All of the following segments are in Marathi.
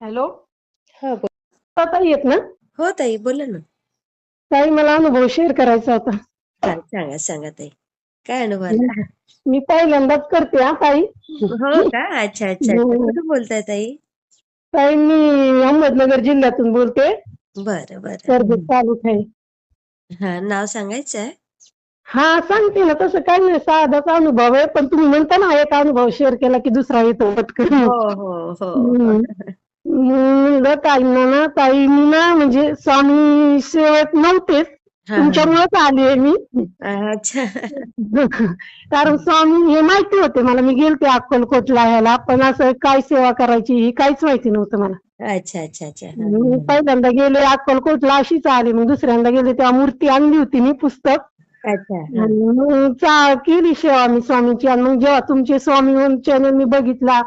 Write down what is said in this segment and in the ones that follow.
हॅलो? हो बोल. ताई येत ना? हो ताई बोला ना. ताई मला अनुभव शेअर करायचा होता. काय सांगा सांगा ताई. काय अनुभव आला? मी पहिल्यांदाच करते हा ताई. हो का? अच्छा अच्छा हो. कुठून बोलताय ताई? ताई मी अहमदनगर जिल्ह्यातून बोलते. बरं बरं. कर्जत तालुका आहे. हा नाव सांगायचं आहे? हा सांगते ना तसं काही नाही साधाच अनुभव आहे. पण तुम्ही म्हणता ना एक अनुभव शेअर केला की दुसरा येतो पटकन. हो हो हो. हम्म. म्हणलं ताईंना ना ताई मी ना म्हणजे स्वामी सेवेत नव्हतेच तुमच्यामुळेच आले मी. अच्छा. कारण स्वामी हे माहिती होते मला. मी गेलते अक्कलकोटला ह्याला पण असं काय सेवा करायची ही काहीच माहिती नव्हतं मला. अच्छा अच्छा अच्छा. मी. पहिल्यांदा गेले अक्कलकोटला अशीच आले. मग दुसऱ्यांदा गेले तेव्हा मूर्ती आणली होती मी पुस्तक. अच्छा. आणि मग चा- केली सेवा मी स्वामीची. आणि मग जेव्हा तुमचे स्वामी चॅनल मी बघितला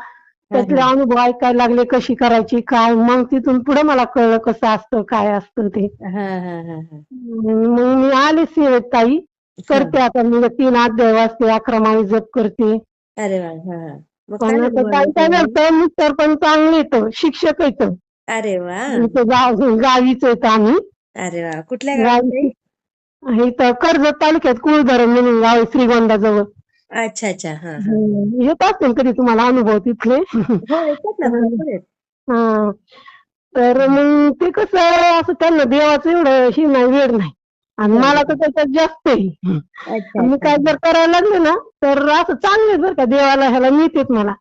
त्यातले अनुभव ऐकायला लागले कशी करायची काय? मग तिथून पुढे मला कळलं कसं असतं काय असतं ते. मग मी आले सेवेत ताई करते आता मी तीन अध्याय वाचते अकरा माळी जप करते. अरे मिस्टर पण चांगले येतं शिक्षक येतं अरे वा. गावीच येतं आम्ही. अरे वा. कुठल्या? गावी? इथं कर्जत तालुक्यात कुळधरण म्हणून गाव श्रीगोंदाजवळ. अच्छा अच्छा. हा हा. येत असतील कधी तुम्हाला अनुभव तिथले? हो येतात ना भरपूर आहेत. हा. तर मग ते कसं असं त्यांना देवाचं एवढं ही नाही वेळ नाही. आणि मला तर त्याच्यात जास्त आहे. अच्छा मी काय जर करायला लागले ना तर असं चांगले बरं का देवाला ह्याला मिळतेत मला.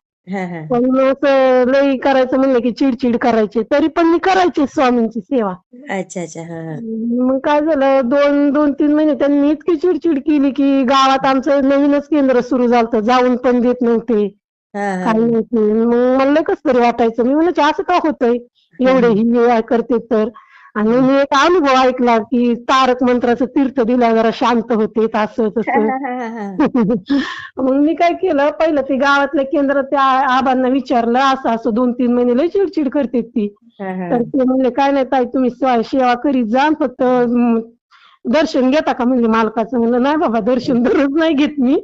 पण असं लई करायचं म्हणलं की चिडचिड करायची. तरी पण मी करायची स्वामींची सेवा. अच्छा अच्छा हा हा. मग काय झालं दोन दोन तीन महिने त्यांनी इतकी चिडचिड केली की गावात आमचं नवीनच केंद्र सुरू झालं जाऊन पण देत नव्हते. हा हा. काही नव्हते. मग मला कस तरी वाटायचं. मी म्हणलं असं का होतंय? एवढे ही करते तर. आणि मी एक अनुभव ऐकला की तारक मंत्राचं तीर्थ दिला जरा शांत होते असं तसं. मग मी काय केलं पहिलं ते गावातल्या केंद्र त्या आबांना विचारलं असं असं दोन तीन महिने लय चिडचिड करते ती. तर ते म्हणले काय नाही ताई तुम्ही स्व- सेवा करीत जा फक्त दर्शन घेता का म्हणजे मालकाचं म्हणलं नाही बाबा दर्शन दररोज नाही घेत मी.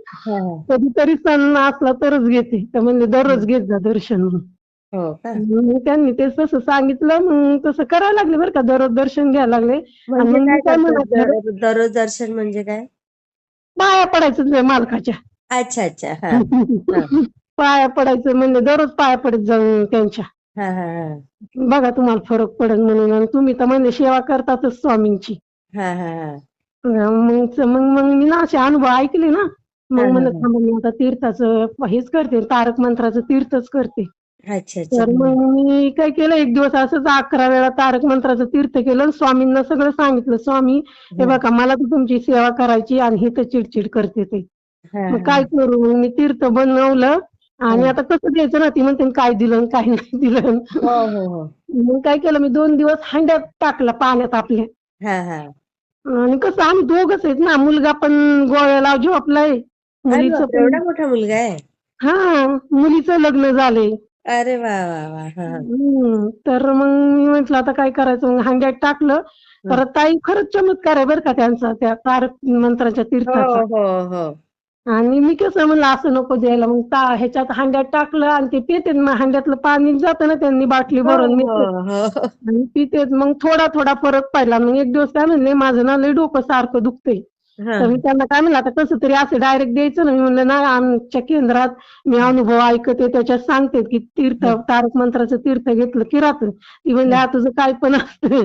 कधीतरी सण असला तरच घेते तर म्हणले दररोज घेत जा दर्शन म्हणून. हो का? मग त्यांनी ते तसं सांगितलं मग तसं करायला लागले बरं का दररोज दर्शन घ्यायला लागले. आणि म्हणजे मग मी काय काय करतात? म्हणत दर- दररोज दर्शन म्हणजे काय? पाया पडायचं त्या मालकाच्या. अच्छा अच्छा हा. पाया पडायचं म्हणजे दररोज पाया पडत जाऊन त्यांच्या. हा हा हा. बघा तुम्हाला फरक पडेल म्हणून आणि तुम्ही तर म्हणजे सेवा करतातच स्वामींची. हा हा हा. मग मग मग मी ना असे अनुभव ऐकले ना. मग हा, म्हणत हा. थांबा मी आता तीर्थाचं हेच करते तारक मंत्राचं तीर्थच करते. अच्छा अच्छा. तर मग मी काय केलं एक दिवस असंच अकरा वेळा तारक मंत्राचं तीर्थ केलं आणि स्वामींना सगळं सांगितलं स्वामी हे बघा मला तर तुमची सेवा करायची आणि हे तर चिडचिड करते ते. हा, मग काय करू? मग मी तीर्थ बनवलं आणि. आता कसं द्यायचं ना ती म्हणते काय दिलं आणि काय नाही दिलं. हो हो हो. मग काय केलं मी दोन दिवस हांड्यात टाकलं पाण्यात आपल्या. हा हा. आणि कसं आम्ही दोघच आहेत ना मुलगा पण गोव्याला जॉबलाय अरे मुलीचं बापरे, पण एवढा मोठा मुलगा आहे? हा मुलीचं लग्न झालंय. अरे वा वा वा. हा. हा. तर मग मी म्हंटल आता काय करायचं? मग हांड्यात टाकलं. तर ताई खरंच चमत्कार आहे बरं का त्यांचा त्या तारक मंत्राच्या हो तीर्थाचा. हो हो. आणि मी कसं म्हणलं असं नको द्यायला. मग ता- ह्याच्यात हांड्यात टाकलं आणि ते पिते मग हांड्यातलं पाणी जातं ना त्यांनी बाटली भरून मी हो, हो, हो. आणि पिते मग थोडा थोडा फरक पडला. मग एक दिवस काय म्हणले माझं ना लय डोकं सारखं दुखतंय. तर मी त्यांना काय म्हणलं आता कसं तरी असं डायरेक्ट द्यायचं ना? मी म्हणलं नाही आमच्या केंद्रात मी अनुभव ऐकते त्याच्यात सांगते की तीर्थ तारक मंत्राचं तीर्थ घेतलं की राहतं ती म्हणले "हा, तुझं काय पण असतं.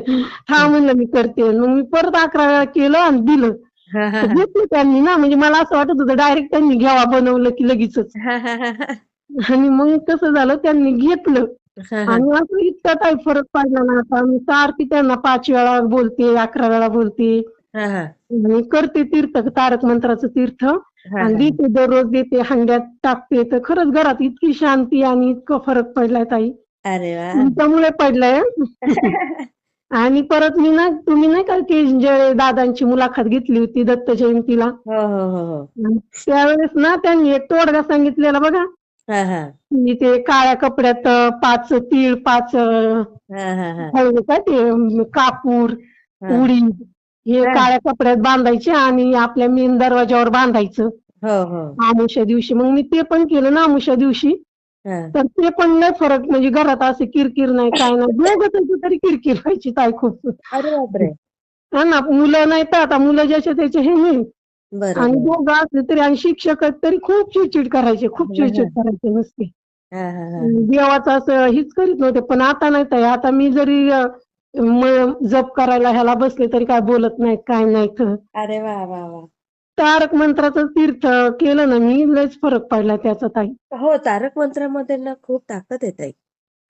हा म्हणलं मी करते. मग मी परत अकरा वेळा केलं आणि दिलं. घेतलं त्यांनी ना? म्हणजे मला असं वाटत होतं डायरेक्ट त्यांनी घ्यावा बनवलं की लगेचच. आणि मग कसं झालं त्यांनी घेतलं. आणि असं इतका काही फरक पडला ना आता मी सारखी त्यांना पाच वेळा बोलते अकरा वेळा बोलते. हा, हा. आणि करते तीर्थ तारक मंत्राचं तीर्थ. आणि. देते दररोज देते हंड्यात टाकते. तर खरंच घरात इतकी शांती आणि इतकं फरक पडलाय ताई. अरे तुमच्यामुळे पडलाय. आणि परत मी ना तुम्ही नाही का की दादांची मुलाखत घेतली होती दत्त जयंतीला? हो हो हो त्यावेळेस ना त्यांनी एक तोडगा सांगितलेला बघा. ते काळ्या कपड्यात पाच तीळ पाच हा हा हा. काय ते कापूर हा. हे हा. काळ्या कपड्यात बांधायचे आणि आपल्या मेन दरवाजावर बांधायचं. हो हो. आमुष्या दिवशी. मग मी ते पण केलं ना आमुष्या दिवशी. हा. तर ते पण लय फरक म्हणजे घरात असे किरकिर नाही काय नाही. दोघं तरी किरकिर व्हायची ताई खूप. अरे बापरे. हा ना मुलं नाही तर आता मुलं ज्याच्या त्याचे हे नाही. आणि बरोबर दोघं असले तरी आणि शिक्षक आहेत तरी खूप चिडचिड करायचे खूप हा, चिडचिड हा. करायचे नुसते. हा हा हा. देवाचं असं हीच करीत नव्हते पण आता नाही ताई. आता मी जरी अ, म- जप करायला ह्याला बसले तरी काय बोलत नाहीत काय नाही तर. अरे वा वा वा. तारक मंत्राचं तीर्थ केलं ना मी लयच फरक पडला त्याचा ताई. हो तारक मंत्रामध्ये ना खूप ताकद येत आहे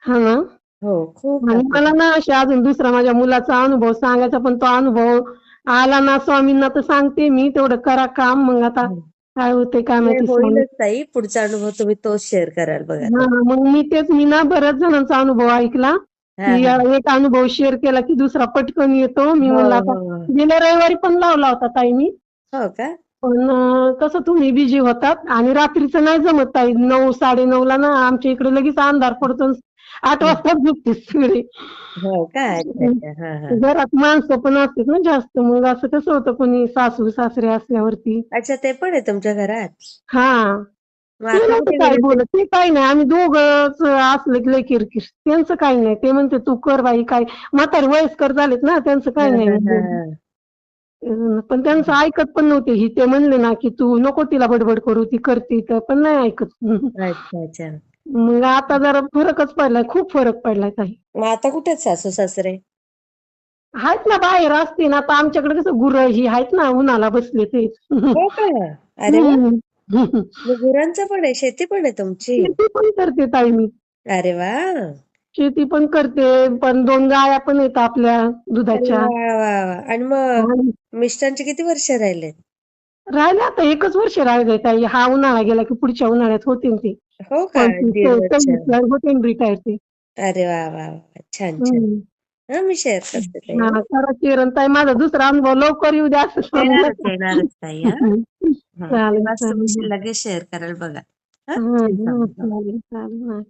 हा ना? हो खूप आणि मला. ना अशी अजून दुसरा माझ्या मुलाचा अनुभव सांगायचा पण तो अनुभव आला ना स्वामींना तर सांगते मी तेवढं करा काम मग आता हम्म. काय होते काय माहिती स्वामी. होईलच ताई पुढचा अनुभव तुम्ही तोच शेअर कराल बघा. हा मग मी तेच मी ना बऱ्याच जणांचा अनुभव ऐकला. हा, की हा. एक अनुभव शेअर केला की दुसरा पटकन येतो. मी हो, म्हणलं आता हो, हो. गेल्या रविवारी पण लावला होता ताई मी. हो का? पण अं, कसं तुम्ही बिझी होतात आणि रात्रीचं नाही जमत ताई. नऊ साडे ला ना आमच्या इकडे लगेच अंधार पडतो. आठ वाजता झोपते सगळे. हो का? अच्छा अच्छा. हा हा. घरात माणसं पण असतात ना जास्त. मग असं कसं होतं कोणी सासू सासरे असल्यावरती. अच्छा ते पण आहे तुमच्या घरात? हा. काय? बोलत? ते काही नाही. आम्ही दोघंच असलं की लय किरकिर. त्यांचं काही नाही. ते म्हणते तू कर बाई काय म्हातारे वयस्कर झालेत ना त्यांचं काही हा, नाही. अं, पण त्यांचं ऐकत पण नव्हते. ही ते म्हणले ना की तू नको तिला बडबड करू ती करते तर. पण नाही ऐकत. अच्छा अच्छा. मग आता जरा फरकच पडलाय. खूप फरक पडलाय ताई. मग आता कुठे आहेत सासू सासरे? आहेत ना बाहेर असते ना आता आमच्याकडे कसं गुरं ही आहेत ना उन्हाला बसले ते. हो का? अरे वा. हम्म. गुरांचं पण आहे शेती पण आहे तुमची. शेती पण करते ताई मी. अरे वा. शेती पण करते पण दोन गाया पण आहेत आपल्या अरे दुधाच्या वा वा वा. आणि मग मिस्टरांचे किती वर्ष राहिले राहिले आता एकच वर्ष राहिले ताई. हा उन्हाळा गेला की पुढच्या उन्हाळ्यात होतील ते. हो का? दीड वर्ष होते रिटायर ते. अरे वा वा वा. छान छान. हम्म. हा मी शेअर करते ताई. हा करा किरण ताई. माझा दुसरा अनुभव लवकर येऊ द्या असं सांगू येणारच नका. येणारच ताई हा. हा. चालेल तेव्हाच तुम्ही चालेल लगेच शेअर कराल बघा हा हा, आहे. हा, चालेल चालेल हा.